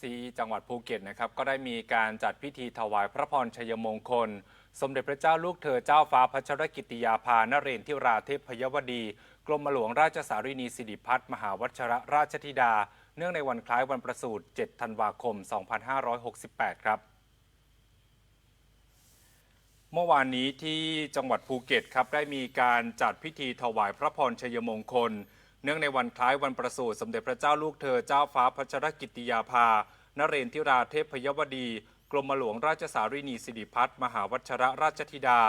ซีจังหวัดภูเก็ตนะครับก็ได้มีการจัดพิธีถวายพระพรชัยมงคล สมเด็จพระเจ้าลูกเธอเจ้าฟ้าพัชรกิติยาภานเรนทิราเทพยวดี กรมหลวงราชสารีนีสิริพัฒมหาวัชรราชธิดา เนื่องในวันคล้ายวันประสูติ 7 ธันวาคม 2568 ครับเมื่อวานนี้ที่จังหวัดภูเก็ตครับได้มีการจัดพิธีถวายพระพรชัยมงคล เนื่องในวันคล้ายวันประสูติสมเด็จพระเจ้าลูกเธอเจ้าฟ้าพัชรกิติยาภานเรนทิราเทพยวดี กรมหลวงราชสารีนีสิริพัฒน์มหาวัชรราชธิดา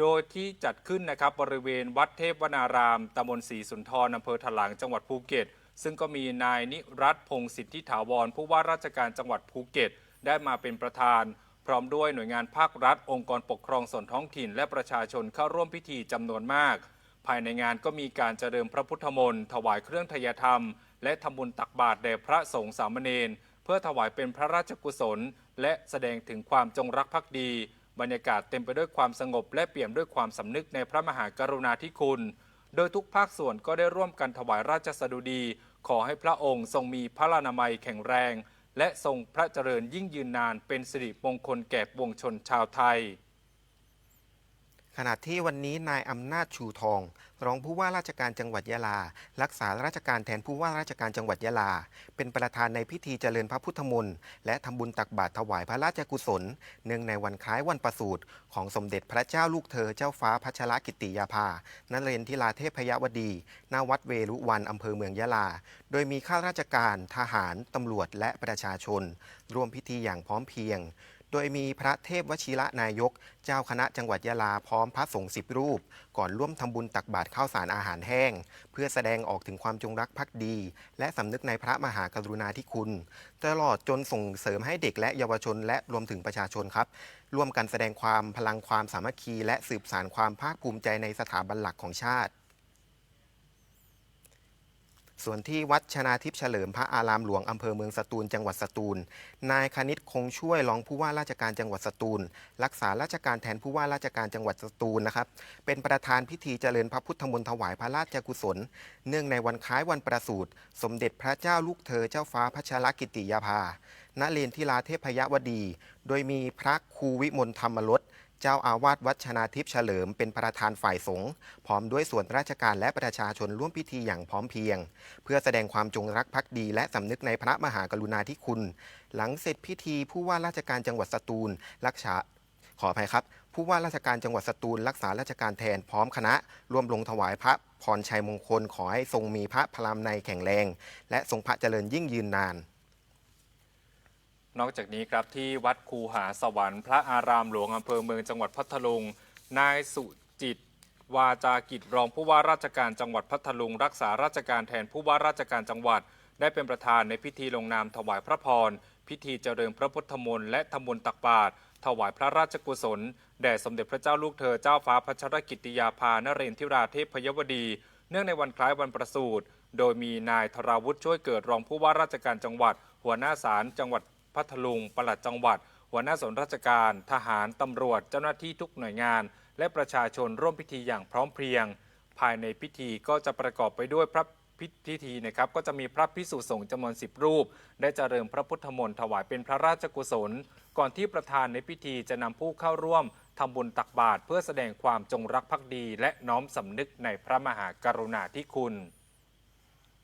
โดยที่จัดขึ้นนะครับบริเวณวัดเทพวนารามตำบลศรีสุนทรอำเภอถลางจังหวัดภูเก็ต ซึ่งก็มีนายนิรัตพงศิทธิถาวร ผู้ว่าราชการจังหวัดภูเก็ต ได้มาเป็นประธาน พร้อมด้วยหน่วยงานภาครัฐ องค์กรปกครองส่วนท้องถิ่น และประชาชนเข้าร่วมพิธีจำนวนมาก ภายในงานก็มีการเจริญพระพุทธมนต์ถวายเครื่องทยธรรม และทำบุญตักบาตรแด่พระสงฆ์สามเณรเพื่อถวายเป็นพระราชกุศล และแสดงถึงความจงรักภักดี บรรยากาศเต็มไปด้วยความสงบ และเปี่ยมด้วยความสำนึกในพระมหากรุณาธิคุณ โดยทุกภาคส่วนก็ได้ร่วมกันถวายราชสดุดี ขอให้พระองค์ทรงมีพระลานามัยแข็งแรง และทรงพระเจริญยิ่งยืนนานเป็นสิริมงคลแก่ปวงชนชาวไทย ขณะที่วันนี้นายอำนาจชูทอง รองผู้ว่าราชการจังหวัดยะลา รักษาราชการแทนผู้ว่าราชการจังหวัดยะลา เป็นประธานในพิธีเจริญพระพุทธมนต์และทำบุญตักบาตรถวายพระราชกุศล เนื่องในวันคล้ายวันประสูติของสมเด็จพระเจ้าลูกเธอเจ้าฟ้าพัชรกิติยาภานเรนทิราเทพยวดีณวัดเวรุวันอำเภอเมืองยะลา โดยมีข้าราชการ ทหารตำรวจและประชาชน ร่วมพิธีอย่างพร้อมเพรียง โดยมีพระเทพวชิระนายก เจ้าคณะจังหวัดยะลาพร้อมพระสงฆ์สิบรูป ก่อนร่วมทำบุญตักบาตรข้าวสารอาหารแห้ง เพื่อแสดงออกถึงความจงรักภักดี และสำนึกในพระมหากรุณาธิคุณ ตลอดจนส่งเสริมให้เด็กและเยาวชนและรวมถึงประชาชนครับ ร่วมกันแสดงความพลังความสามัคคี และสืบสานความภาคภูมิใจในสถาบันหลักของชาติ ส่วนที่วัดชนาทิพย์เฉลิมพระอารามหลวงอำเภอเมืองสตูลจังหวัดสตูล นายคณิตคงช่วยรองผู้ว่าราชการจังหวัดสตูล รักษาราชการแทนผู้ว่าราชการจังหวัดสตูลนะครับ เป็นประธานพิธีเจริญพระพุทธมนต์ถวายพระราชกุศล เนื่องในวันคล้ายวันประสูติ สมเด็จพระเจ้าลูกเธอเจ้าฟ้าพัชรกิติยาภาณเรนทิราเทพยวดี โดยมีพระครูวิมลธรรมรส เจ้าอาวาสวัดชนาทิพย์เฉลิมเป็นประธานฝ่ายสงฆ์พร้อมด้วยส่วนราชการและประชาชนร่วมพิธีอย่างพร้อมเพรียง เพื่อแสดงความจงรักภักดี และสำนึกในพระมหากรุณาธิคุณ หลังเสร็จพิธีผู้ว่าราชการจังหวัดสตูล รักษาขออภัยครับ ผู้ว่าราชการจังหวัดสตูล รักษาราชการแทนพร้อมคณะ ร่วมลงถวายพระพรชัยมงคลขอให้ทรงมีพระพลามในแข็งแรง และทรงพระเจริญยิ่งยืนนาน นอกจากนี้ครับที่วัดคูหาสวรรค์พระอารามหลวงอำเภอเมืองจังหวัดพัทลุง นายสุจิต วาจากิจรองผู้ว่าราชการจังหวัดพัทลุง รักษาราชการแทนผู้ว่าราชการจังหวัด ได้เป็นประธานในพิธีลงนามถวายพระพร พิธีเจริญพระพุทธมนต์และทำบุญตักบาตรถวายพระราชกุศล แด่สมเด็จพระเจ้าลูกเธอเจ้าฟ้าพัชรกิติยาภานเรนทิราเทพยวดี เนื่องในวันคล้ายวันประสูติโดยมีนายธราวุฒิช่วยเกิดรองผู้ว่าราชการจังหวัด หัวหน้าศาลจังหวัด พัทลุงปลัดจังหวัด หัวหน้าส่วนราชการ ทหารตำรวจ เจ้าหน้าที่ทุกหน่วยงาน และประชาชนร่วมพิธีอย่างพร้อมเพรียง ภายในพิธีก็จะประกอบไปด้วยพระพิธีนะครับก็จะมีพระพิสุสงฆ์จำนวน 10 รูป ได้เจริญพระพุทธมนต์ถวายเป็นพระราชกุศล ก่อนที่ประธานในพิธีจะนำผู้เข้าร่วมทำบุญตักบาตรเพื่อแสดงความจงรักภักดี และน้อมสำนึกในพระมหากรุณาธิคุณ